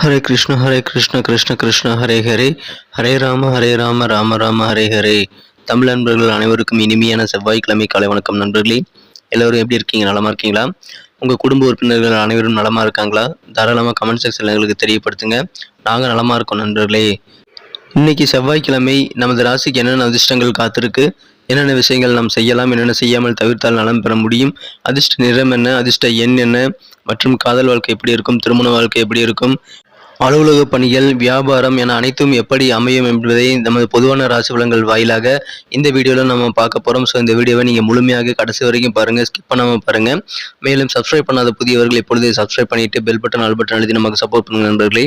ஹரே கிருஷ்ண ஹரே கிருஷ்ண கிருஷ்ண கிருஷ்ண ஹரே ஹரே. ஹரே ராம ஹரே ராம ராம ராம ஹரே ஹரே. தமிழ் நண்பர்கள் அனைவருக்கும் இனிமையான செவ்வாய்க்கிழமை காலை வணக்கம் நண்பர்களே. எல்லோரும் எப்படி இருக்கீங்க? நலமா இருக்கீங்களா? உங்கள் குடும்ப உறுப்பினர்கள் அனைவரும் நலமா இருக்காங்களா? தாராளமாக கமெண்ட் செக்ஷனில் எங்களுக்கு தெரியப்படுத்துங்க. நாங்கள் நலமா இருக்கோம் நண்பர்களே. இன்னைக்கு செவ்வாய்க்கிழமை நமது ராசிக்கு என்னென்ன அதிர்ஷ்டங்கள் காத்திருக்கு? என்னென்ன விஷயங்கள் நாம் செய்யலாம்? என்னென்ன செய்யாமல் தவிர்த்தால் நலம் பெற முடியும்? அதிர்ஷ்ட நிறம் என்ன? அதிர்ஷ்ட எண் என்ன? மற்றும் காதல் வாழ்க்கை எப்படி இருக்கும்? திருமண வாழ்க்கை எப்படி இருக்கும்? அலுவலக பணிகள் வியாபாரம் என அனைத்தும் எப்படி அமையும் என்பதை நமது பொதுவான ராசி பலன்கள் வாயிலாக இந்த வீடியோவில் நம்ம பார்க்க போகிறோம் ஸோ இந்த வீடியோவை நீங்கள் முழுமையாக கடைசி வரைக்கும் பாருங்கள் ஸ்கிப் பண்ணாமல் பாருங்கள் மேலும் சப்ஸ்கிரைப் பண்ணாத புதியவர்கள் இப்பொழுதே சப்ஸ்கிரைப் பண்ணிவிட்டு பெல் பட்டன் ஆல் பட்டன் அழுத்தி நமக்கு சப்போர்ட் பண்ணுங்கள் நண்பர்களே.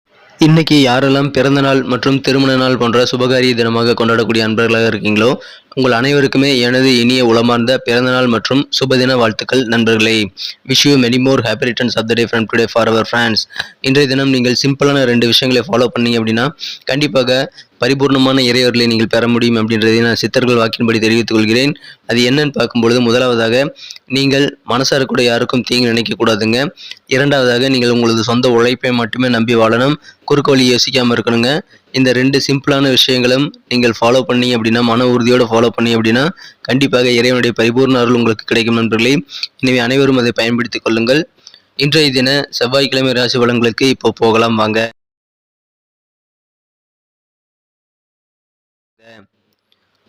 இன்னைக்கு யாரெல்லாம் பிறந்த நாள் மற்றும் திருமண நாள் போன்ற சுபகாரிய தினமாக கொண்டாடக்கூடிய அன்பர்களாக இருக்கீங்களோ உங்கள் அனைவருக்குமே எனது இனிய உளமார்ந்த பிறந்தநாள் மற்றும் சுபதின வாழ்த்துக்கள் நண்பர்களே. Wish you many more happy returns of the day from today for our friends இன்றைய தினம் நீங்கள் சிம்பிளான ரெண்டு விஷயங்களை ஃபாலோ பண்ணீங்க அப்படின்னா கண்டிப்பாக பரிபூர்ணமான இறையவர்களை நீங்கள் பெற முடியும் அப்படின்றதை நான் சித்தர்கள் வாக்கின்படி தெரிவித்துக் கொள்கிறேன். அது என்னன்னு பார்க்கும்பொழுது முதலாவதாக நீங்கள் மனசார கூட யாருக்கும் தீங்கு நினைக்கக்கூடாதுங்க இரண்டாவதாக நீங்கள் உங்களது சொந்த உழைப்பை மட்டுமே நம்பி வாழணும். குறுக்கு வழி யோசிக்காமல் இருக்கணுங்க. இந்த ரெண்டு சிம்பிளான விஷயங்களும் நீங்கள் ஃபாலோ பண்ணீங்க அப்படின்னா மன உறுதியோடு ஃபாலோ பண்ணி அப்படின்னா கண்டிப்பாக இறைவனுடைய பரிபூர்ண அருள் உங்களுக்கு கிடைக்கும் நண்பர்களே. எனவே அனைவரும் அதை பயன்படுத்திக் கொள்ளுங்கள். இன்றைய தின செவ்வாய்க்கிழமை ராசி பலன்களுக்கு இப்போ போகலாம் வாங்க.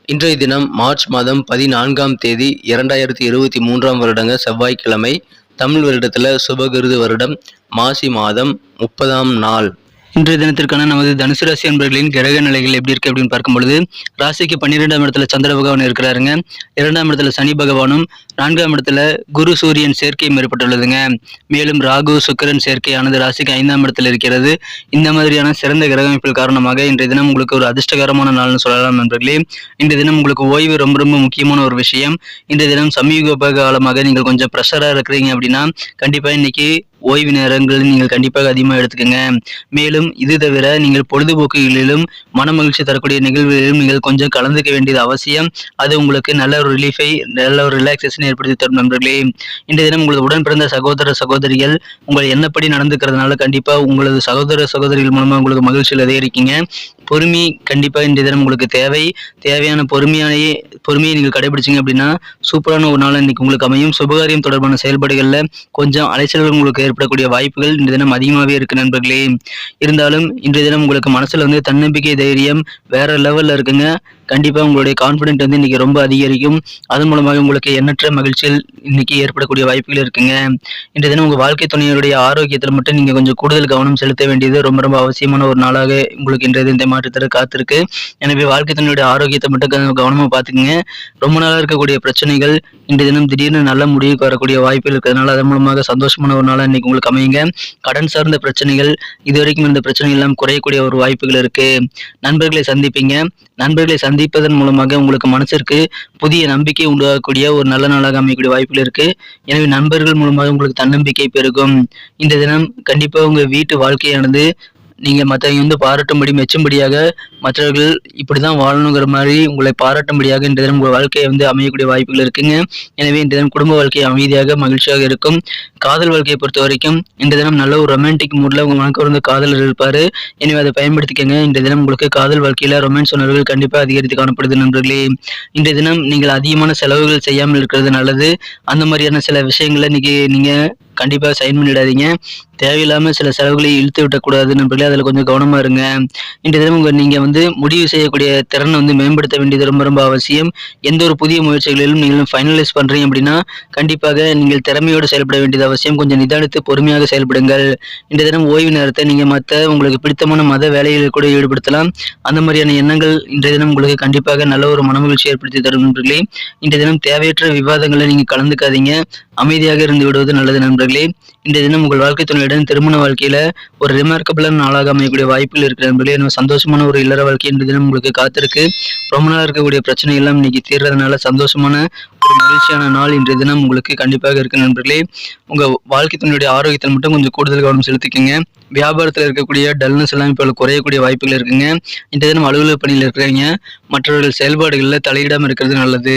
இன்றைய தினம் மார்ச் மாதம் பதினான்காம் தேதி இரண்டாயிரத்தி இருபத்தி மூன்றாம் வருடங்க செவ்வாய்க்கிழமை தமிழ் வருடத்தில் சுபகிருது வருடம் மாசி மாதம் முப்பதாம் நாள். இன்றைய தினத்திற்கான நமது தனுசு ராசி அன்பர்களின் கிரக நிலைகள் எப்படி இருக்கு அப்படின்னு பார்க்கும்பொழுது ராசிக்கு பன்னிரெண்டாம் இடத்துல சந்திர பகவான் இருக்கிறாருங்க. இரண்டாம் இடத்துல சனி பகவானும் நான்காம் இடத்துல குரு சூரியன் சேர்க்கையும் ஏற்பட்டுள்ளதுங்க. மேலும் ராகு சுக்கரன் சேர்க்கையானது ராசிக்கு ஐந்தாம் இடத்துல இருக்கிறது. இந்த மாதிரியான சிறந்த கிரக அமைப்பில் காரணமாக இன்றைய தினம் உங்களுக்கு ஒரு அதிர்ஷ்டகரமான நாள்னு சொல்லலாம் நண்பர்களே. இன்றைய தினம் உங்களுக்கு ஓய்வு ரொம்ப ரொம்ப முக்கியமான ஒரு விஷயம். இன்றைய தினம் சமீப காலமாக நீங்கள் கொஞ்சம் ப்ரெஷராக இருக்கிறீங்க அப்படின்னா கண்டிப்பாக இன்னைக்கு ஓய்வு நேரங்களில் நீங்கள் கண்டிப்பாக அதிகமாக எடுத்துக்கோங்க. மேலும் இது தவிர நீங்கள் பொழுதுபோக்குகளிலும் மன மகிழ்ச்சி தரக்கூடிய நிகழ்வுகளிலும் நீங்கள் கொஞ்சம் கலந்துக்க வேண்டியது அவசியம். அது உங்களுக்கு நல்ல ஒரு ரிலீஃபை நல்ல ஒரு ரிலாக்ஸேஷன் ஏற்படுத்தி தரும் நண்பர்களே. இன்றைய தினம் உங்களது உடன் பிறந்த சகோதர சகோதரிகள் உங்கள் என்னப்படி நடந்துக்கிறதுனால கண்டிப்பாக உங்களது சகோதர சகோதரிகள் மூலமாக உங்களுக்கு மகிழ்ச்சியில் அதிகரிக்கீங்க. பொறுமை கண்டிப்பாக இன்றைய தினம் உங்களுக்கு தேவை. தேவையான பொறுமையானே பொறுமையை நீங்கள் கடைபிடிச்சிங்க அப்படின்னா சூப்பரான ஒரு நாள் இன்றைக்கி உங்களுக்கு அமையும். சுபகாரியம் தொடர்பான செயல்பாடுகளில் கொஞ்சம் அலைச்சல்கள் உங்களுக்கு ஏற்படக்கூடிய வாய்ப்புகள் இன்றைய தினம் அதிகமாகவே இருக்குது நண்பர்களே. இருந்தாலும் இன்றைய தினம் உங்களுக்கு மனசில் வந்து தன்னம்பிக்கை தைரியம் வேற லெவலில் இருக்குங்க. கண்டிப்பாக உங்களுடைய கான்ஃபிடென்ட் வந்து இன்றைக்கி ரொம்ப அதிகரிக்கும். அதன் மூலமாக உங்களுக்கு எண்ணற்ற மகிழ்ச்சியில் இன்னைக்கு ஏற்படக்கூடிய வாய்ப்புகள் இருக்குங்க. இன்றைய தினம் உங்கள் வாழ்க்கை துணையினுடைய ஆரோக்கியத்தில் மட்டும் நீங்கள் கொஞ்சம் கூடுதல் கவனம் செலுத்த வேண்டியது ரொம்ப ரொம்ப அவசியமான ஒரு நாளாக உங்களுக்கு இன்றைய இந்த மாற்றத்தில் காத்திருக்கு. எனவே வாழ்க்கை துணையுடைய ஆரோக்கியத்தை மட்டும் கவனமாக கவனமா பார்த்துக்குங்க. ரொம்ப நாளாக இருக்கக்கூடிய பிரச்சனைகள் இன்றைய தினம் திடீர்னு நல்ல முடிவுக்கு வரக்கூடிய வாய்ப்புகள் இருக்கிறதுனால அதன் மூலமாக சந்தோஷமான ஒரு நாளாக இன்றைக்கி உங்களுக்கு அமையுங்க. கடன் சார்ந்த பிரச்சனைகள் இதுவரைக்கும் இருந்த பிரச்சனைகள் எல்லாம் குறையக்கூடிய ஒரு வாய்ப்புகள் இருக்கு. நண்பர்களை சந்திப்பீங்க. நண்பர்களை சந்தி மதிப்பதன் மூலமாக உங்களுக்கு மனசிற்கு புதிய நம்பிக்கை உண்டாகக்கூடிய ஒரு நல்ல நாளாக அமையக்கூடிய வாய்ப்புகள் இருக்கு. எனவே நண்பர்கள் மூலமாக உங்களுக்கு தன்னம்பிக்கை பெருகும். இந்த தினம் கண்டிப்பாக உங்க வீட்டு வாழ்க்கையானது நீங்கள் மற்றவங்க வந்து பாராட்டும்படி மெச்சும்படியாக மற்றவர்கள் இப்படி தான் வாழணுங்கிற மாதிரி உங்களை பாராட்டும்படியாக இன்றைய தினம் உங்கள் வாழ்க்கையை வந்து அமையக்கூடிய வாய்ப்புகள் இருக்குங்க. எனவே இன்றைய தினம் குடும்ப வாழ்க்கை அமைதியாக மகிழ்ச்சியாக இருக்கும். காதல் வாழ்க்கையை பொறுத்த வரைக்கும் இன்றைய தினம் நல்ல ஒரு ரொமான்டிக் மூடில் உங்கள் மனக்கு வந்து காதலர் இருப்பார். எனவே அதை பயன்படுத்திக்கங்க. இன்றைய தினம் உங்களுக்கு காதல் வாழ்க்கையில் ரொமான்ஸ் உணர்வுகள் கண்டிப்பாக அதிகரித்து காணப்படுது நண்பர்களே. இன்றைய தினம் நீங்கள் அதிகமான செலவுகள் செய்யாமல் இருக்கிறது நல்லது. அந்த மாதிரியான சில விஷயங்களை இன்னைக்கு நீங்கள் கண்டிப்பாக சைன் பண்ணிடாதீங்க. தேவையில்லாமல் சில செலவுகளை இழுத்து விட்டக்கூடாது நண்பர்களே. அதில் கொஞ்சம் கவனமாக இருங்க. இன்றைய தினம் உங்கள் நீங்கள் வந்து முடிவு செய்யக்கூடிய திறனை வந்து மேம்படுத்த வேண்டியது ரொம்ப ரொம்ப அவசியம். எந்த ஒரு புதிய முயற்சிகளிலும் நீங்கள் ஃபைனலைஸ் பண்ணுறீங்க அப்படின்னா கண்டிப்பாக நீங்கள் திறமையோடு செயல்பட வேண்டியது அவசியம். கொஞ்சம் நிதானித்து பொறுமையாக செயல்படுங்கள். இன்றைய தினம் ஓய்வு நேரத்தை நீங்கள் மற்ற உங்களுக்கு பிடித்தமான மத வேலைகளில் கூட ஈடுபடுத்தலாம். அந்த மாதிரியான எண்ணங்கள் இன்றைய தினம் உங்களுக்கு கண்டிப்பாக நல்ல ஒரு மனமகிழ்ச்சி ஏற்படுத்தி தரும் நண்பர்களே. இன்றைய தினம் தேவையற்ற விவாதங்களை நீங்கள் கலந்துக்காதீங்க. அமைதியாக இருந்து விடுவது நல்லது நண்பர்கள். இந்த தினம் உங்கள் வாழ்க்கை துணையுடன் திருமண வாழ்க்கையில ஒரு ரிமார்க்கபிளான நாளாக அமையக்கூடிய வாய்ப்பில் இருக்கிற நண்பர்களே நம்ம சந்தோஷமான ஒரு இல்லற வாழ்க்கை இந்த தினம் உங்களுக்கு காத்திருக்கு. ரொம்ப நாளாக இருக்கக்கூடிய பிரச்சனை எல்லாம் இன்னைக்கு தீர்றதுனால சந்தோஷமான ஒரு மகிழ்ச்சியான நாள் இன்றைய தினம் உங்களுக்கு கண்டிப்பாக இருக்கு நண்பர்களே. உங்க வாழ்க்கை துணையுடைய ஆரோக்கியத்தில் மட்டும் கொஞ்சம் கூடுதல் கவனம் செலுத்திக்கங்க. வியாபாரத்தில் இருக்கக்கூடிய டல்னஸ் எல்லாம் இப்போ குறையக்கூடிய வாய்ப்புகள் இருக்குங்க. இன்றைய தினம் அலுவலக பணியில் இருக்கிறீங்க மற்றவர்கள் செயல்பாடுகளில் தலையிடாமல் இருக்கிறது நல்லது.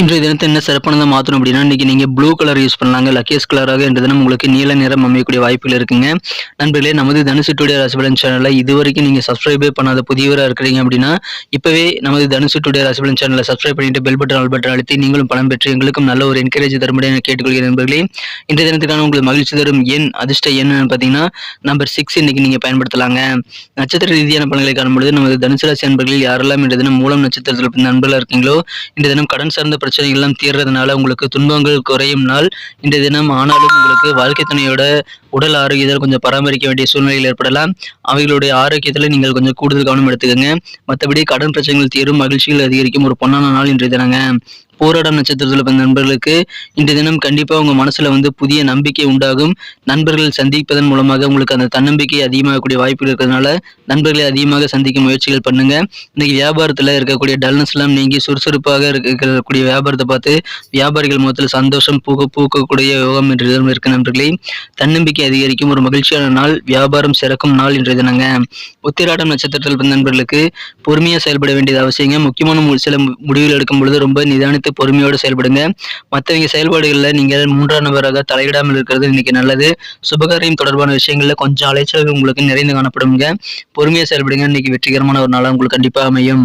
இன்றைய தினத்தை என்ன சிறப்பானதாக மாற்றணும் அப்படின்னா இன்றைக்கி நீங்கள் ப்ளூ கலர் யூஸ் பண்ணலாங்க லக்கேஸ் கலராக இன்றைய தினம் உங்களுக்கு நீல நிறம் அமையக்கூடிய வாய்ப்புகள் இருக்குங்க. நண்பர்களே நமது தனுசு டுடே ராசிபலன் சேனலை இது வரைக்கும் நீங்கள் சப்ஸ்கிரைபே பண்ணாத புதியவராக இருக்கிறீங்க அப்படின்னா இப்போவே நமது தனுசுட்டுடைய டுடே ராசிபலன் சேனலை சப்ஸ்கிரைப் பண்ணிட்டு பெல் பட்டன் ஆல் பட்டன் அழுத்தி நீங்களும் பணம் பெற்று எங்களுக்கும் நல்ல ஒரு என்கரேஜ் தரும்படி என கேட்டுக்கொள்கிறேன் நண்பர்களே. இன்றைய தினத்துக்கான உங்களுக்கு மகிழ்ச்சி தரும் எண் அதிர்ஷ்ட என்னன்னு பார்த்தீங்கன்னா நம்பர் சிக்ஸ் இன்னைக்கு நீங்கள் பயன்படுத்தலாங்க. நட்சத்திர ரீதியான பலன்களை காணும்பொழுது நமது தனுசு ராசி நண்பர்களில் யாரெல்லாம் இன்றைய தினம் மூலம் நட்சத்திரத்தில் நண்பர்களாக இருக்கீங்களோ இன்றைய தினம் கடன் சார்ந்த பிரச்சனைகள் எல்லாம் தீர்றதுனால உங்களுக்கு துன்பங்கள் குறையும் நாள் இன்றைய தினம். ஆனாலும் உங்களுக்கு வாழ்க்கை துணையோட உடல் ஆரோக்கியத்தில் கொஞ்சம் பராமரிக்க வேண்டிய சூழ்நிலைகள் ஏற்படலாம். அவைகளுடைய ஆரோக்கியத்தில் நீங்கள் கொஞ்சம் கூடுதல் கவனம் எடுத்துக்கோங்க. மற்றபடி கடன் பிரச்சனைகள் தீரும் மகிழ்ச்சிகள் அதிகரிக்கும் ஒரு பொன்னான நாள் இன்றைய தினங்க. போராடம் நட்சத்திரத்தில் பிறந்த நண்பர்களுக்கு இந்த தினம் கண்டிப்பாக உங்கள் மனசில் வந்து புதிய நம்பிக்கை உண்டாகும். நண்பர்கள் சந்திப்பதன் மூலமாக உங்களுக்கு அந்த தன்னம்பிக்கை அதிகமாகக்கூடிய வாய்ப்புகள் இருக்கிறதுனால நண்பர்களை அதிகமாக சந்திக்க முயற்சிகள் பண்ணுங்க. இன்னைக்கு வியாபாரத்தில் இருக்கக்கூடிய டல்னஸ் எல்லாம் நீங்கி சுறுசுறுப்பாக இருக்கக்கூடிய வியாபாரத்தை பார்த்து வியாபாரிகள் முகத்தில் சந்தோஷம் பூக்க பூக்கக்கூடிய யோகம் இன்றைய தினம் இருக்க நண்பர்களே தன்னம்பிக்கை அதிகரிக்கும் ஒரு மகிழ்ச்சியான நாள் வியாபாரம் சிறக்கும் நாள் என்ற தினங்க. உத்திராடம் நட்சத்திரத்தில் பிறந்த நண்பர்களுக்கு பொறுமையாக செயல்பட வேண்டியது அவசியங்க. முக்கியமான சில முடிவுகள் எடுக்கும் பொழுது ரொம்ப நிதானித்து பொறுமையோடு செயல்படுங்க. மற்றவங்க செயல்பாடுகளில் நீங்கள் மூன்றாம் நபராக தலையிடாமல் இருக்கிறது இன்னைக்கு நல்லது. சுபகாரியம் தொடர்பான விஷயங்களில் கொஞ்சம் அலைச்சல்கள் உங்களுக்கு நிறைந்து காணப்படுங்க பொறுமையாக செயல்படுங்க. இன்னைக்கு வெற்றிகரமான ஒரு நாளாக உங்களுக்கு கண்டிப்பாக அமையும்.